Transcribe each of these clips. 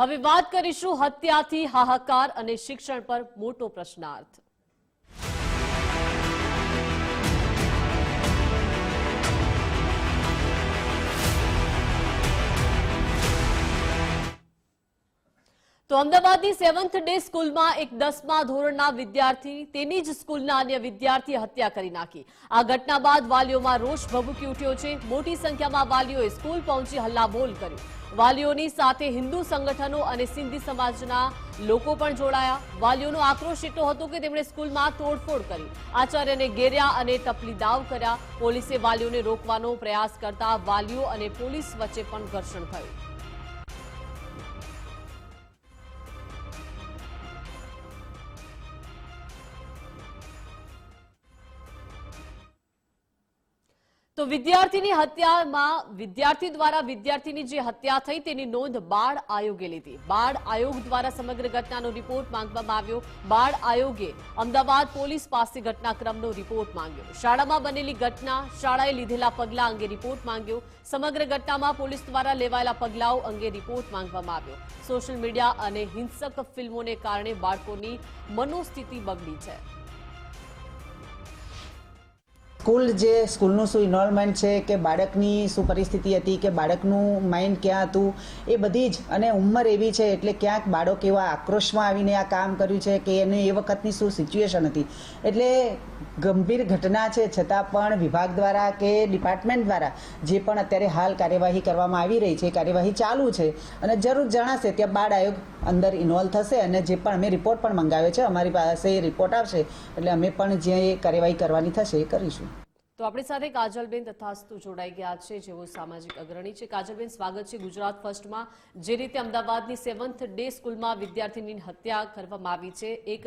હવે વાત કરીશું હત્યાથી હાહાકાર અને શિક્ષણ પર મોટો પ્રશ્નાર્થ. તો અમદાવાદની સેવન્થ ડે સ્કૂલમાં એક દસમા ધોરણના વિદ્યાર્થી, તેની જ સ્કૂલના અન્ય વિદ્યાર્થીએ હત્યા કરી નાખી. આ ઘટના બાદ વાલીઓમાં રોષ ભભૂકી ઉઠ્યો છે. મોટી સંખ્યામાં વાલીઓએ સ્કૂલ પહોંચી હલ્લાબોલ કર્યો. વાલીઓની સાથે હિન્દુ સંગઠનો અને સિંધી સમાજના લોકો પણ જોડાયા. વાલીઓનો આક્રોશ એટલો હતો કે તેમણે સ્કૂલમાં તોડફોડ કરી. આચાર્યને ઘેર્યા અને ટપલી દાવ કર્યા. પોલીસે વાલીઓને રોકવાનો પ્રયાસ કરતા વાલીઓ અને પોલીસ વચ્ચે પણ ઘર્ષણ થયું. તો વિદ્યાર્થીની હત્યામાં વિદ્યાર્થી દ્વારા વિદ્યાર્થીની જે હત્યા થઈ તેની નોંધ બાળ આયોગે લીધી. બાળ આયોગ દ્વારા સમગ્ર ઘટનાનો રિપોર્ટ માંગવામાં આવ્યો. બાળ આયોગે અમદાવાદ પોલીસ પાસે ઘટનાક્રમનો રિપોર્ટ માંગ્યો. શાળામાં બનેલી ઘટના, શાળાએ લીધેલા પગલાં અંગે રિપોર્ટ માંગ્યો. સમગ્ર ઘટનામાં પોલીસ દ્વારા લેવાયેલા પગલાઓ અંગે રિપોર્ટ માંગવામાં આવ્યો. સોશિયલ મીડિયા અને હિંસક ફિલ્મોને કારણે બાળકોની મનોસ્થિતિ બગડી છે. સ્કૂલ જે સ્કૂલનું શું ઇન્વોલ્વમેન્ટ છે, કે બાળકની શું પરિસ્થિતિ હતી, કે બાળકનું માઇન્ડ ક્યાં હતું, એ બધી જ અને ઉંમર એવી છે એટલે ક્યાંક બાળક એવા આક્રોશમાં આવીને આ કામ કર્યું છે કે એને એ વખતની શું સિચ્યુએશન હતી. એટલે ગંભીર ઘટના છે, છતાં પણ વિભાગ દ્વારા કે ડિપાર્ટમેન્ટ દ્વારા જે પણ અત્યારે હાલ કાર્યવાહી કરવામાં આવી રહી છે કાર્યવાહી ચાલુ છે અને જરૂર જણાશે ત્યાં બાળ આયોગ અંદર ઇન્વોલ્વ થશે અને જે પણ અમે રિપોર્ટ પણ મંગાવ્યો છે, અમારી પાસે એ રિપોર્ટ આવશે એટલે અમે પણ જે કાર્યવાહી કરવાની થશે એ કરીશું. તો આપણી સાથે કાજલબેન તથાસ્તુ જોડાઈ ગયા છે, જેઓ સામાજિક અગ્રણી છે. કાજલબેન, સ્વાગત છે ગુજરાત ફર્સ્ટમાં. જે રીતે અમદાવાદની સેવન્થ ડે સ્કૂલમાં વિદ્યાર્થીની હત્યા કરવામાં આવી છે. એક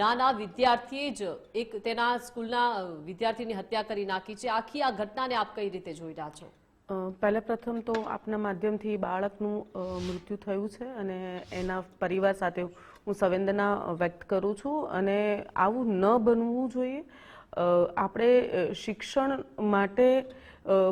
નાના વિદ્યાર્થીએ જ એક તેના સ્કૂલના વિદ્યાર્થીની હત્યા કરી નાખી છે. આખી આ ઘટનાને આપ કઈ રીતે જોઈ રહ્યા છો? પહેલા પ્રથમ તો આપના માધ્યમથી બાળકનું મૃત્યુ થયું છે અને એના પરિવાર સાથે હું સંવેદના વ્યક્ત કરું છું. અને આવું ન બનવું જોઈએ. આપણે શિક્ષણ માટે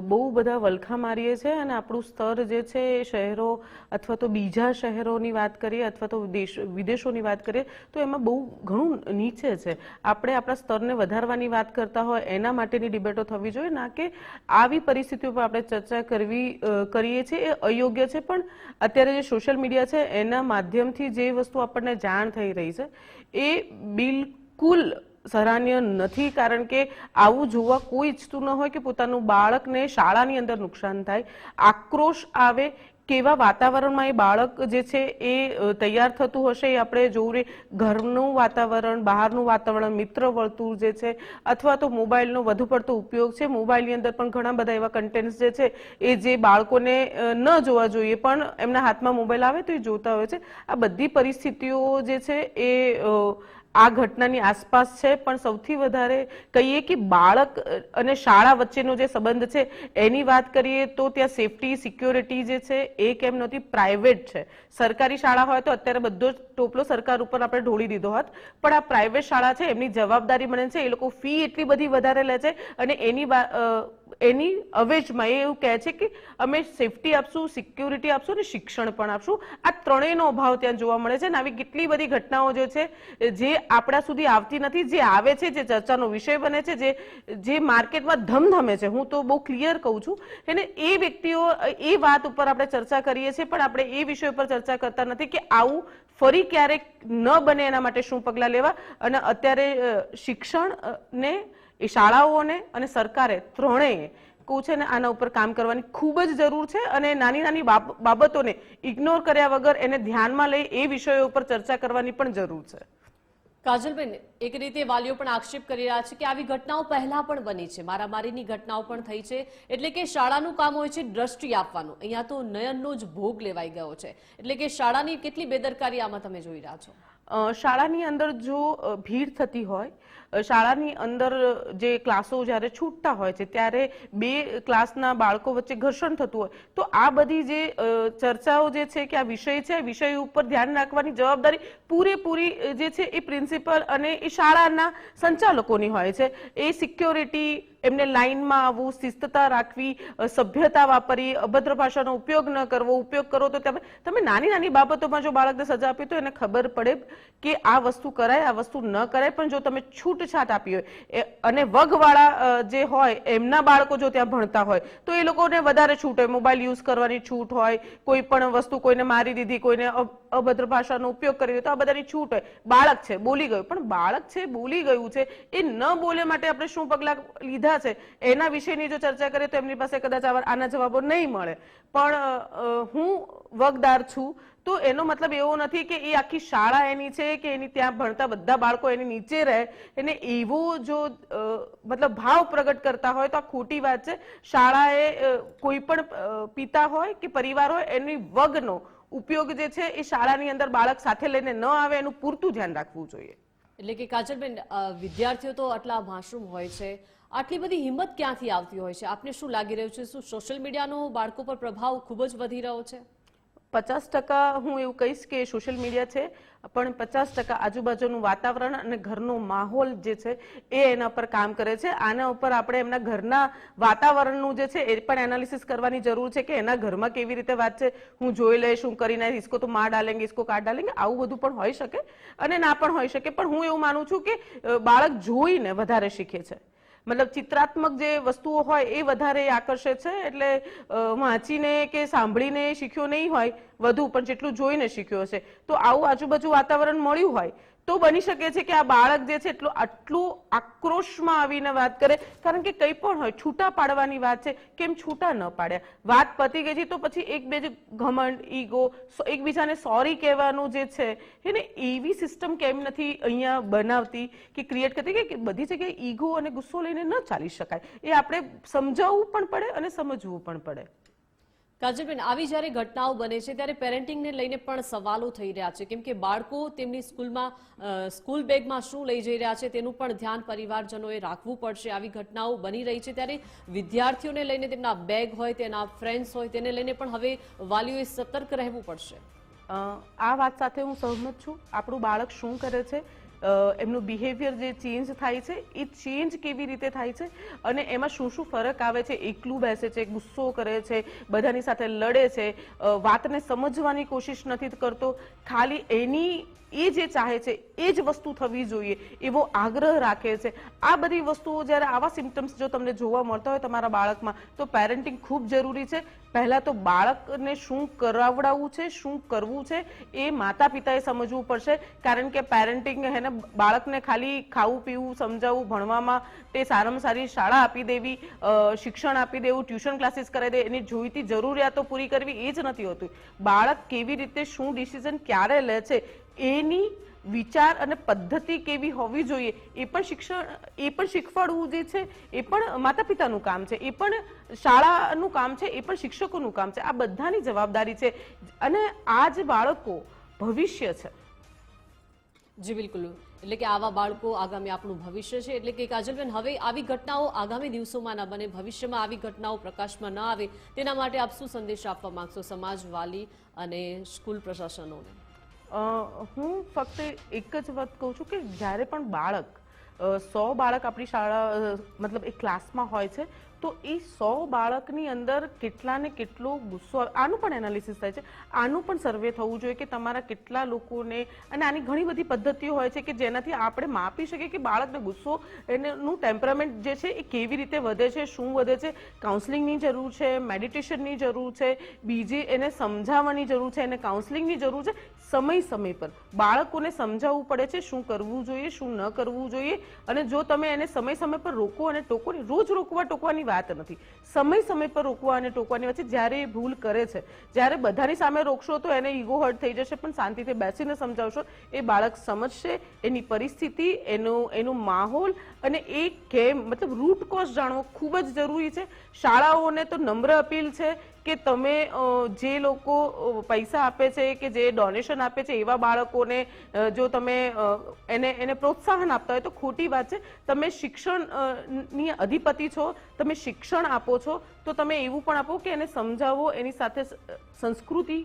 બહુ બધા વલખા મારીએ છીએ અને આપણું સ્તર જે છે એ શહેરો અથવા તો બીજા શહેરોની વાત કરીએ અથવા તો દેશ, વિદેશોની વાત કરીએ, તો એમાં બહુ ઘણું નીચે છે. આપણે આપણા સ્તરને વધારવાની વાત કરતા હોય, એના માટેની ડિબેટો થવી જોઈએ, ના કે આવી પરિસ્થિતિઓ પર આપણે ચર્ચા કરવી કરીએ છીએ એ અયોગ્ય છે. પણ અત્યારે જે સોશિયલ મીડિયા છે, એના માધ્યમથી જે વસ્તુ આપણને જાણ થઈ રહી છે, એ બિલકુલ સરાહનીય નથી, કારણ કે આવું જોવા કોઈ ઈચ્છતું ન હોય કે પોતાનું બાળકને શાળાની અંદર નુકસાન થાય. આક્રોશ આવે કેવા વાતાવરણમાં એ બાળક જે છે એ તૈયાર થતું હશે એ આપણે જોવું રે. ઘરનું વાતાવરણ, બહારનું વાતાવરણ, મિત્ર વર્તુળ જે છે, અથવા તો મોબાઈલનો વધુ પડતો ઉપયોગ છે. મોબાઈલની અંદર પણ ઘણા બધા એવા કન્ટેન્ટ્સ જે છે, એ જે બાળકોને ન જોવા જોઈએ, પણ એમના હાથમાં મોબાઈલ આવે તો એ જોતા હોય છે. આ બધી પરિસ્થિતિઓ જે છે એ આ ઘટનાની આસપાસ છે, પણ સૌથી વધારે કહીએ કે બાળક અને શાળા વચ્ચેનો જે સંબંધ છે, એની વાત કરીએ તો ત્યાં સેફટી સિક્યોરિટી જે છે, એ કેમ નથી પ્રાઇવેટ છે. સરકારી શાળા હોય તો અત્યારે બધો જ ટોપલો સરકાર ઉપર આપણે ઢોળી દીધો હોત, પણ આ પ્રાઇવેટ શાળા છે, એમની જવાબદારી બને છે, એ લોકો ફી એટલી બધી વધારે લે છે અને એની એની અવેજમાં એ એવું કહે છે કે અમે સેફટી આપશું સિક્યુરિટી આપશું અને શિક્ષણ પણ આપશું. આ ત્રણેયનો અભાવ ત્યાં જોવા મળે છે અને આવી કેટલી બધી ઘટનાઓ જે છે, જે આપણા સુધી આવતી નથી, જે આવે છે, જે ચર્ચાનો વિષય બને છે, જે જે માર્કેટમાં ધમધમે છે. હું તો બહુ ક્લિયર કહું છું. એને એ વ્યક્તિઓ, એ વાત ઉપર આપણે ચર્ચા કરીએ છીએ, પણ આપણે એ વિષય ઉપર ચર્ચા કરતા નથી કે આવું ફરી ક્યારેક ન બને એના માટે શું પગલાં લેવા. અને અત્યારે શિક્ષણને એ શાળાઓને અને સરકારે ત્રણેય કહું છે ને આના ઉપર કામ કરવાની ખૂબ જ જરૂર છે અને નાની નાની બાબ- બાબતોને ઇગ્નોર કર્યા વગર એને ધ્યાનમાં લઈ એ વિષયો ઉપર ચર્ચા કરવાની પણ જરૂર છે. કાજલબેન, એક રીતે વાલીઓ પણ આક્ષેપ કરી રહ્યા છે કે આવી ઘટનાઓ પહેલા પણ બની છે. મારામારીની ઘટનાઓ પણ થઈ છે. એટલે કે શાળાનું કામ હોય છે દ્રષ્ટિ આપવાનું. અહીંયા તો નયનનો જ ભોગ લેવાઈ ગયો છે. એટલે કે શાળાની કેટલી બેદરકારી આમાં તમે જોઈ રહ્યા છો? શાળાની અંદર જો ભીડ થતી હોય શાળાની અંદર જે ક્લાસો જ્યારે છૂટતા હોય છે, ત્યારે બે ક્લાસના બાળકો વચ્ચે ઘર્ષણ થતું હોય, તો આ બધી જે ચર્ચાઓ જે છે કે આ વિષય છે વિષય ઉપર ધ્યાન રાખવાની જવાબદારી પૂરેપૂરી જે છે એ પ્રિન્સિપલ અને એ શાળાના સંચાલકોની હોય છે. એ સિક્યોરિટી એમને લાઈનમાં આવવું શિસ્તતા રાખવી સભ્યતા વાપરી અભદ્ર ભાષાનો ઉપયોગ ન કરવો, ઉપયોગ કરો તો તમે તમે નાની નાની બાબતોમાં જો બાળકને સજા આપી તો એને ખબર પડે કે આ વસ્તુ કરાય, આ વસ્તુ ન કરાય. પણ જો તમે છૂટછાટ આપી હોય અને વગવાળા જે હોય, એમના બાળકો જો ત્યાં ભણતા હોય, તો એ લોકોને વધારે છૂટ હોય. મોબાઈલ યુઝ કરવાની છૂટ હોય, કોઈ પણ વસ્તુ કોઈને મારી દીધી, કોઈને અભદ્ર ભાષાનો ઉપયોગ કરી તો આ બધાની છૂટ હોય. બાળક છે, બોલી ગયું. પણ બાળક છે, બોલી ગયું છે, એ ન બોલે માટે આપણે શું પગલાં લીધા? છે. એના વિશેની જો ચર્ચા કરીએ તો એમની પાસે કદાચ આના જવાબો નહીં મળે. પણ હું વગદાર છું. તો એનો મતલબ એવો નથી કે એ આખી શાળા એની છે કે એની ત્યાં ભણતા બધા બાળકો એની નીચે રહે. એને એવો જો મતલબ ભાવ પ્રગટ કરતા હોય તો આ ખોટી વાત છે. શાળાએ કોઈ પણ પિતા હોય કે પરિવાર હોય એની વગનો ઉપયોગ જે છે એ શાળાની અંદર બાળક સાથે લઈને ન આવે એનું પૂરતું ધ્યાન રાખવું જોઈએ. એટલે કે કાજલબેન વિદ્યાર્થીઓ તો આટલા માશરૂમ હોય છે. આટલી બધી હિંમત ક્યાંથી આવતી હોય છે? આપને શું લાગી રહ્યું છે? શું સોશિયલ મીડિયાનો બાળકો પર પ્રભાવ ખૂબ જ વધી રહ્યો છે? પચાસ ટકા હું એવું કહીશ કે સોશિયલ મીડિયા છે, પણ પચાસ ટકા આજુબાજુનું વાતાવરણ અને ઘરનો માહોલ જે છે એ એના પર કામ કરે છે. આના ઉપર આપણે એમના ઘરના વાતાવરણનું જે છે એ પણ એનાલિસિસ કરવાની જરૂર છે કે એના ઘરમાં કેવી રીતે વાત છે, હું જોઈ લઈશ હું કરી નાખીશ ઇસકો તો માર ડાલેંગે ઇસકો કાઢ ડાલેંગે, આવું બધું પણ હોઈ શકે અને ના પણ હોઈ શકે. પણ હું એવું માનું છું કે બાળક જોઈને વધારે શીખે છે. મતલબ ચિત્રાત્મક જે વસ્તુઓ હોય એ વધારે આકર્ષે છે, એટલે વાંચીને કે સાંભળીને શીખ્યો નહીં હોય, વધુ, પણ જેટલું જોઈને શીખ્યો હશે. તો આવું આજુબાજુ વાતાવરણ મળ્યું હોય તો બની શકે છે કે આ બાળક જે છે એટલું આટલું આક્રોશમાં આવીને વાત કરે. કારણ કે કંઈ પણ હોય, છૂટા પાડવાની વાત છે, કેમ છૂટા ન પાડ્યા વાત પતી ગઈ છે તો પછી એક બે જે ઘમંડ, ઈગો એકબીજાને સોરી કહેવાનું જે છે એને એવી સિસ્ટમ કેમ નથી અહીંયા બનાવતી કે ક્રિએટ કરતી? કે- બધી જગ્યાએ ઈગો અને ગુસ્સો લઈને ન ચાલી શકાય. એ આપણે સમજાવવું પણ પડે અને સમજવું પણ પડે. કાજલબેન આવી જ્યારે ઘટનાઓ બને છે, ત્યારે પેરેન્ટિંગને લઈને પણ સવાલો થઈ રહ્યા છે. કેમ કે બાળકો તેમની સ્કૂલમાં સ્કૂલ બેગમાં શું લઈ જઈ રહ્યા છે તેનું પણ ધ્યાન પરિવારજનોએ રાખવું પડશે. આવી ઘટનાઓ બની રહી છે ત્યારે વિદ્યાર્થીઓને લઈને તેમના બેગ હોય, તેના ફ્રેન્ડ્સ હોય, તેને લઈને પણ હવે વાલીઓએ સતર્ક રહેવું પડશે. આ વાત સાથે હું સહમત છું. આપણું બાળક શું કરે છે એમનું બિહેવિયર જે ચેન્જ થાય છે, એ ચેન્જ કેવી રીતે થાય છે અને એમાં શું શું ફરક આવે છે, એકલું બેસે છે, ગુસ્સો કરે છે, બધાની સાથે લડે છે વાતને સમજવાની કોશિશ નથી કરતો. ખાલી એની, એ જે ચાહે છે, એ જ વસ્તુ થવી જોઈએ, એવો આગ્રહ રાખે છે. આ બધી વસ્તુઓ જ્યારે આવા સિમ્ટમ્સ જો તમને જોવા મળતા હોય તમારા બાળકમાં, તો પેરેન્ટિંગ ખૂબ જરૂરી છે. પહેલાં તો બાળકને શું કરાવડાવવું છે, શું કરવું છે, એ માતા પિતાએ સમજવું પડશે. કારણ કે પેરેન્ટિંગ હે ને બાળકને ખાલી ખાવું, પીવું, સમજાવવું, ભણવામાં તે સારામાં સારી શાળા આપી દેવી શિક્ષણ આપી દેવું, ટ્યુશન ક્લાસીસ કરાવી દે એની જોઈતી જરૂરિયાતો પૂરી કરવી એ જ નથી હોતું. બાળક કેવી રીતે શું ડિસિઝન ક્યારે લે છે, એની વિચાર અને પદ્ધતિ કેવી હોવી જોઈએ, એ પણ શિક્ષણ, એ પણ શીખવાડવું જે છે, એ પણ માતા પિતાનું કામ છે, એ પણ શાળાનું કામ છે, એ પણ શિક્ષકોનું કામ છે, આ બધાની જવાબદારી છે. અને આ જ બાળકો ભવિષ્ય છે. જી બિલકુલ. એટલે કે આવા બાળકો આગામી આપણું ભવિષ્ય છે. એટલે કે કાજલબેન, હવે આવી ઘટનાઓ આગામી દિવસોમાં ન બને, ભવિષ્યમાં આવી ઘટનાઓ પ્રકાશમાં ન આવે, તેના માટે આપ શું સંદેશ આપવા માંગશો સમાજ વાલી અને સ્કૂલ પ્રશાસનોને? હું ફક્ત એક જ વાત કહું છું કે જ્યારે પણ બાળક સો બાળક આપણી શાળા મતલબ એક ક્લાસમાં હોય છે તો એ સો બાળકની અંદર કેટલાને કેટલો ગુસ્સો, આનું પણ એનાલિસિસ થાય છે. આનું પણ સર્વે થવું જોઈએ કે તમારા કેટલા લોકોને, અને આની ઘણી બધી પદ્ધતિઓ હોય છે કે જેનાથી આપણે માપી શકીએ કે બાળકને ગુસ્સો એનું ટેમ્પરામેન્ટ જે છે એ કેવી રીતે વધે છે, શું વધે છે કાઉન્સલિંગની જરૂર છે મેડિટેશનની જરૂર છે, બીજી એને સમજાવવાની જરૂર છે, એને કાઉન્સલિંગની જરૂર છે. સમય સમય પર બાળકોને સમજાવવું પડે છે શું કરવું જોઈએ, શું ન કરવું જોઈએ. અને જો તમે એને સમય સમય પર રોકો અને ટોકો રોજ રોકવા ટોકવાની વાત નથી. સમય સમય પર રોકવા અને ટોકવાની વચ્ચે જ્યારે એ ભૂલ કરે છે, જ્યારે બધાની સામે રોકશો તો એને ઈગો હર્ટ થઈ જશે, પણ શાંતિથી બેસીને સમજાવશો, એ બાળક સમજશે, એની પરિસ્થિતિ, એનું એનું માહોલ અને એ કેમ, મતલબ રૂટ જાણવો ખૂબ જ જરૂરી છે. શાળાઓને તો નમ્ર અપીલ છે કે તમે જે લોકો પૈસા આપે છે કે જે ડોનેશન આપે છે એવા બાળકોને જો તમે એને એને પ્રોત્સાહન આપતા હોય તો ખોટી વાત છે. તમે શિક્ષણની અધિપતિ છો, તમે શિક્ષણ આપો છો, તો તમે એવું પણ આપો કે એને સમજાવો, એની સાથે સંસ્કૃતિ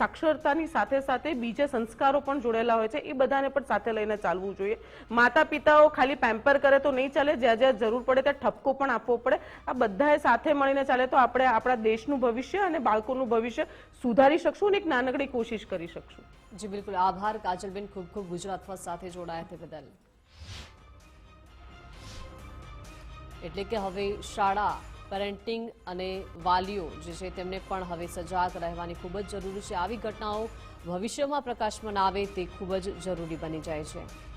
સાક્ષરતાની સાથે સાથે બીજા સંસ્કારો પણ જોડેલા હોય છે. એ બધાને પણ સાથે લઈને ચાલવું જોઈએ. માતા પિતાઓ ખાલી પેમ્પર કરે તો નહીં ચાલે, જ્યાં જ્યાં જરૂર પડે ત્યાં ઠપકો પણ આપવો પડે. આ બધાએ સાથે મળીને ચાલે તો આપણે આપણા દેશનું ભવિષ્ય અને બાળકોનું ભવિષ્ય સુધારી શકશું અને એક નાનકડી કોશિશ કરી શકશું. જી, બિલકુલ. આભાર. કાજલબેન ખૂબ ખૂબ ગુજરાત સાથે જોડાયા તે બદલ. એટલે કે હવે શાળા પેરેન્ટિંગ અને વાલીઓ જે છે તેમને પણ હવે સજાગ રહેવાની ખૂબ જ જરૂરી છે. આવી ઘટનાઓ ભવિષ્યમાં પ્રકાશમાં આવે તે ખૂબ જ જરૂરી બની જાય છે.